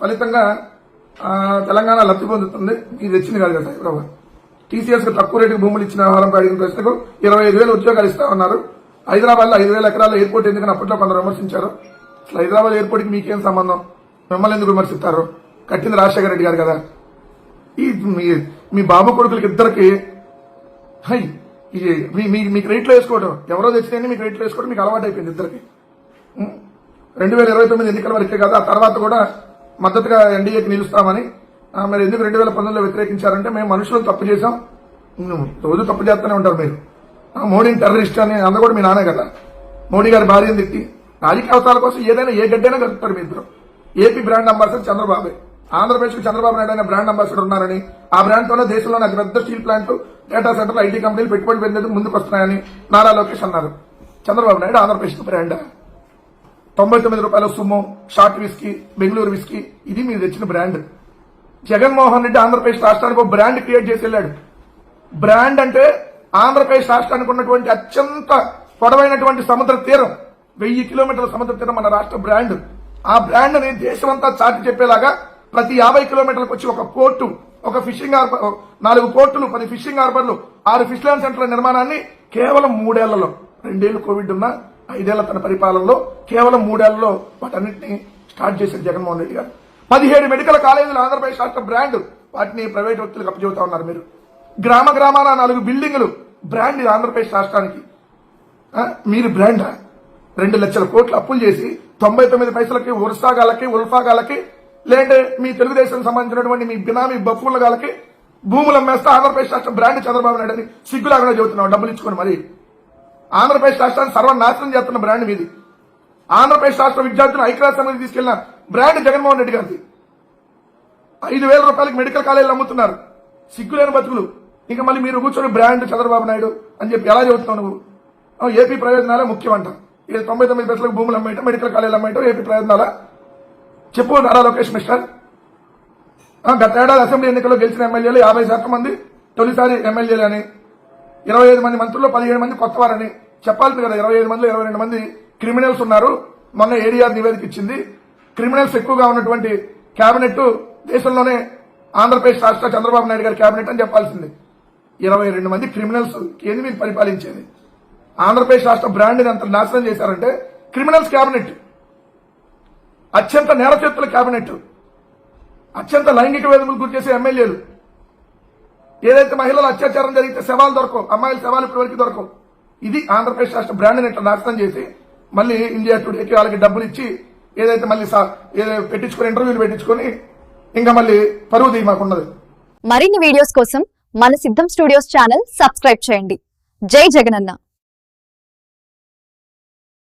ఫలితంగా తెలంగాణ లబ్ధి పొందుతుంది. ఇది వచ్చింది కాదు కదా సైబరాబాద్. టీసీఎస్కు తక్కువ రేటుకు భూములు ఇచ్చిన వ్యవహారం అడిగిన ప్రశ్నకు ఇరవై ఐదు వేలు ఉద్యోగాలు ఇస్తా ఉన్నారు. హైదరాబాద్లో ఐదు వేల ఎకరాల ఎయిర్పోర్ట్ ఎందుకని అప్పట్లో కొందరు విమర్శించారు. అసలు హైదరాబాద్ ఎయిర్పోర్ట్కి మీకేం సంబంధం? మిమ్మల్ని ఎందుకు విమర్శిస్తారు? కట్టింది రాజశేఖర రెడ్డి గారు కదా. ఈ మీ బాబు కొడుకులకి ఇద్దరికి హై మీ మీ- మీకు రేట్లో వేసుకోవడం ఎవరో తెచ్చితే మీకు రేట్లో వేసుకోవడం మీకు అలవాటు అయిపోయింది ఇద్దరికి రెండు వేల ఇరవై తొమ్మిది ఎన్నికల వరకే కదా ఆ తర్వాత కూడా మద్దతుగా ఎన్డీఏకి నిలుస్తామని మరి ఎందుకు రెండు వేల పంతొమ్మిదిలో వ్యతిరేకించారంటే మేము మనుషులు తప్పు చేశాం. రోజు తప్పు చేస్తూనే ఉంటారు మీరు. మోడీని టెర్రరిస్ట్ అని అందరూ కూడా మీ నానే కదా. మోడీ గారి భార్యను తిట్టి రాజకీయ అవసరాల కోసం ఏదైనా ఏ గడ్డైనా కలుపుతారు మీ ఇద్దరు. AP brand ambassador Chandrababu. Andhra Pradesh Chandrababu Naidu అనే బ్రాండ్ అంబాసిడర్ ఉన్నారని ఆ బ్రాండ్తోనే దేశంలోని అతిపెద్ద steel plant data center IT కంపెనీలు పెట్టుబడి పెందేందుకు ముందుకు వస్తున్నాయని నారా లోకేష్ అన్నారు. చంద్రబాబు నాయుడు ఆంధ్రప్రదేశ్ బ్రాండ్? తొంభై తొమ్మిది రూపాయల sumo short whisky Bengaluru whisky ఇది మీరు తెచ్చిన బ్రాండ్. జగన్మోహన్ రెడ్డి ఆంధ్రప్రదేశ్ రాష్ట్రానికి ఒక బ్రాండ్ క్రియేట్ చేసి వెళ్ళాడు. బ్రాండ్ అంటే ఆంధ్రప్రదేశ్ రాష్ట్రానికి ఉన్నటువంటి అత్యంత పొడవైనటువంటి సముద్ర తీరం. వెయ్యి కిలోమీటర్ల సముద్ర తీరం మన రాష్ట్ర బ్రాండ్. ఆ బ్రాండ్ని దేశమంతా చాటి చెప్పేలాగా ప్రతి యాభై కిలోమీటర్లకు వచ్చి ఒక పోర్టు ఒక ఫిషింగ్ హార్బర్ నాలుగు పోర్టులు పది ఫిషింగ్ హార్బర్లు ఆరు ఫిష్ ల్యాండ్ సెంటర్ల నిర్మాణాన్ని కేవలం మూడేళ్ళలో రెండేళ్ళు కోవిడ్ ఉన్న ఐదేళ్ళ తన పరిపాలనలో కేవలం మూడేళ్ళలో వాటన్నింటినీ స్టార్ట్ చేశారు జగన్మోహన్ రెడ్డి గారు. పదిహేడు మెడికల్ కాలేజీలు ఆంధ్రప్రదేశ్ రాష్ట్ర బ్రాండ్ వాటిని ప్రైవేట్ వ్యక్తులకు అప్పచెబుతా ఉన్నారు మీరు. గ్రామ గ్రామాల నాలుగు బిల్డింగులు బ్రాండ్ ఇది ఆంధ్రప్రదేశ్ రాష్ట్రానికి. మీరు బ్రాండా? రెండు లక్షల కోట్లు అప్పులు చేసి తొంభై తొమ్మిది పైసలకి ఉర్సాగాలకి ఉల్ఫాగాలకి లేదంటే మీ తెలుగుదేశం సంబంధించినటువంటి మీ బినామీ బఫూన్లగాలకి భూములు అమ్మేస్తే ఆంధ్రప్రదేశ్ రాష్ట్ర బ్రాండ్ చంద్రబాబు నాయుడు అని సిగ్గులాగా చెబుతున్నాం డబ్బులు ఇచ్చుకొని మరి. ఆంధ్రప్రదేశ్ రాష్ట్రాన్ని సర్వనాశనం చేస్తున్న బ్రాండ్ మీది. ఆంధ్రప్రదేశ్ రాష్ట్ర విద్యార్థులు ఐక్యరాజ్య సమితి తీసుకెళ్ళిన బ్రాండ్ జగన్మోహన్ రెడ్డి గారిది. ఐదు వేల రూపాయలకి మెడికల్ కాలేజీలు అమ్ముతున్నారు. సిగ్గులేని బతుకులు. ఇంకా మళ్ళీ మీరు కూర్చొని బ్రాండ్ చంద్రబాబు నాయుడు అని చెప్పి ఎలా చెబుతున్నావు నువ్వు? ఏపీ ప్రయోజనాలే ముఖ్యమంట. ఇది తొంభై తొమ్మిది పైసలకు భూములు అమ్మేయటం మెడికల్ కాలేజీలు అమ్మేయటం ఏపీ ప్రయోజనాలా? చెప్పు నారా లోకేష్ మిస్టర్. గత ఏడాది అసెంబ్లీ ఎన్నికల్లో గెలిచిన ఎమ్మెల్యేలు యాభై శాతం మంది తొలిసారి ఎమ్మెల్యేలు అని. ఇరవై ఐదు మంది మంత్రుల్లో పదిహేడు మంది కొత్తవారని. చెప్పాల్సింది కదా ఇరవై ఐదు మందిలో ఇరవై రెండు మంది క్రిమినల్స్ ఉన్నారు. మొన్న ఏడీఆర్ నివేదిక ఇచ్చింది. క్రిమినల్స్ ఎక్కువగా ఉన్నటువంటి కేబినెట్ దేశంలోనే ఆంధ్రప్రదేశ్ రాష్ట్ర చంద్రబాబు నాయుడు గారి కేబినెట్ అని చెప్పాల్సింది. ఇరవై రెండు మంది క్రిమినల్స్ ఏంది మీరు పరిపాలించేది? ఆంధ్రప్రదేశ్ రాష్ట్ర బ్రాండ్ని అంత నాశనం చేశారంటే క్రిమినల్స్ కేబినెట్ అత్యంత నేరచేతుల కేబినెట్ అత్యంత లైంగిక వేదములు గురి చేసే ఎమ్మెల్యేలు. ఏదైతే మహిళలు అత్యాచారం జరిగితే శవాలు దొరకవు. అమ్మాయిల శవాలు ఇప్పటివరకు దొరకవు. ఇది ఆంధ్రప్రదేశ్ రాష్ట్ర బ్రాండ్ని ఇట్లా నాశనం చేసి మళ్ళీ ఇండియా టుడేకి వాళ్ళకి డబ్బులు ఇచ్చి ఏదైతే మళ్ళీ పెట్టించుకుని పెట్టించుకొని ఇంటర్వ్యూలు పెట్టించుకొని ఇంకా మళ్ళీ పరువు తీ మాకున్నది. మరిన్ని వీడియోస్ కోసం మన సిద్ధం స్టూడియోస్ ఛానల్ సబ్స్క్రైబ్ చేయండి. జై జగనన్న.